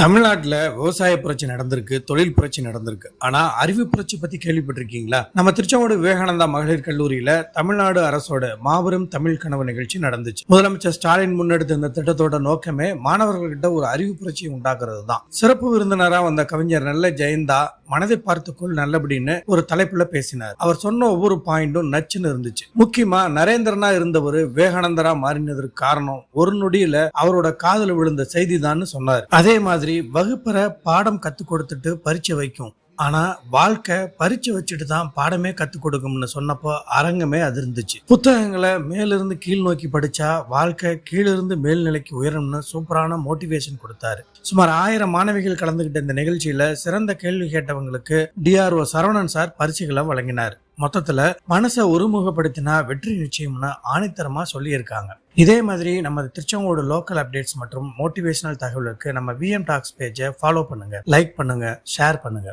தமிழ்நாட்டில் விவசாய புரட்சி நடந்திருக்கு தொழில் புரட்சி நடந்திருக்கு. ஆனால் அறிவு புரட்சி பற்றி கேள்விப்பட்டிருக்கீங்களா? நம்ம திருச்செங்கோடு விவேகானந்தா மகளிர் கல்லூரியில் தமிழ்நாடு அரசோட மாபெரும் தமிழ் கனவு நிகழ்ச்சி நடந்துச்சு. முதலமைச்சர் ஸ்டாலின் முன்னெடுத்த இந்த திட்டத்தோட நோக்கமே மாணவர்கள்கிட்ட ஒரு அறிவு புரட்சியை உண்டாக்குறது தான் சிறப்பு விருந்தினராக வந்த கவிஞர் நல்ல ஜெயந்தா மனதை பார்த்துக்கொள் நல்லபடின்னு ஒரு தலைப்புல பேசினார். அவர் சொன்ன ஒவ்வொரு பாயிண்டும் நச்சுன்னு இருந்துச்சு. முக்கியமா நரேந்திரனா இருந்தவர் விவேகானந்தரா மாறினதற்கு காரணம் ஒரு நொடியில அவரோட காதுல விழுந்த செய்திதான்னு சொன்னார். அதே மாதிரி வகுப்பற பாடம் கத்து கொடுத்துட்டு பரீட்சை வைக்கும் ஆனால் வாழ்க்கை பறித்து வச்சுட்டு தான் பாடமே கற்றுக் கொடுக்கும்னு சொன்னப்போ அரங்கமே அதிர்ந்துச்சு. புத்தகங்களை மேலிருந்து கீழ் நோக்கி படித்தா வாழ்க்கை கீழிருந்து மேல்நிலைக்கு உயரும்னு சூப்பரான மோட்டிவேஷன் கொடுத்தாரு. சுமார் ஆயிரம் மாணவிகள் கலந்துகிட்ட இந்த நிகழ்ச்சியில் சிறந்த கேள்வி கேட்டவங்களுக்கு டிஆர்ஓ சரவணன் சார் பரிசுகளை வழங்கினார். மொத்தத்துல மனசை ஒருமுகப்படுத்தினா வெற்றி நிச்சயம்னு ஆணித்தரமா சொல்லியிருக்காங்க. இதே மாதிரி நம்ம திருச்செங்கோடு லோக்கல் அப்டேட்ஸ் மற்றும் மோட்டிவேஷனல் தகவலுக்கு நம்ம விஎம் டாக்ஸ் பேஜை ஃபாலோ பண்ணுங்க லைக் பண்ணுங்க ஷேர் பண்ணுங்க.